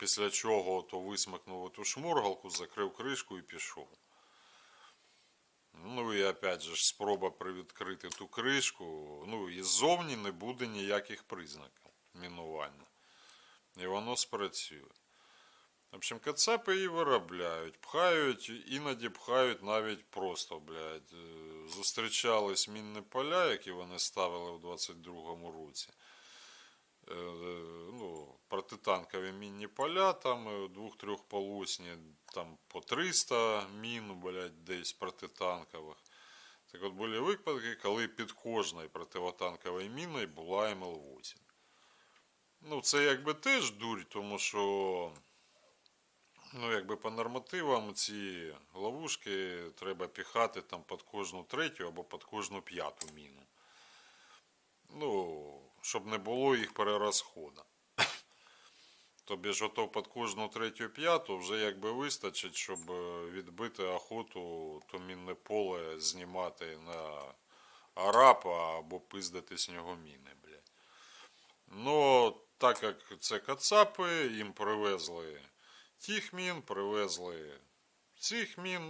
Після чого то висмикнув ту шморгалку, закрив кришку і пішов. Ну і опять же спроба привідкрити ту кришку. Ну і ззовні не буде ніяких признаків мінування. І воно спрацює. В общем, кацапи її виробляють, пхають, іноді пхають навіть просто, блядь. Е, Зустрічались мінні поля, які вони ставили в 22-му році. Протитанкові мінні поля, там е, двох-трьохполосні, там по 300 мін, блядь, десь протитанкових. Так от були випадки, коли під кожною противотанковою міною була МЛ-8. Ну, це якби теж дурь, тому що ну, якби по нормативам ці ловушки треба піхати там під кожну третю або під кожну п'яту міну. Ну, щоб не було їх перерозходу. Тобі ж ото під кожну третю п'яту вже якби вистачить, щоб е, відбити охоту то мінне поле знімати на арапа або пиздити з нього міни, блядь. Ну, так як це кацапи, їм привезли тих мін, привезли цих мін.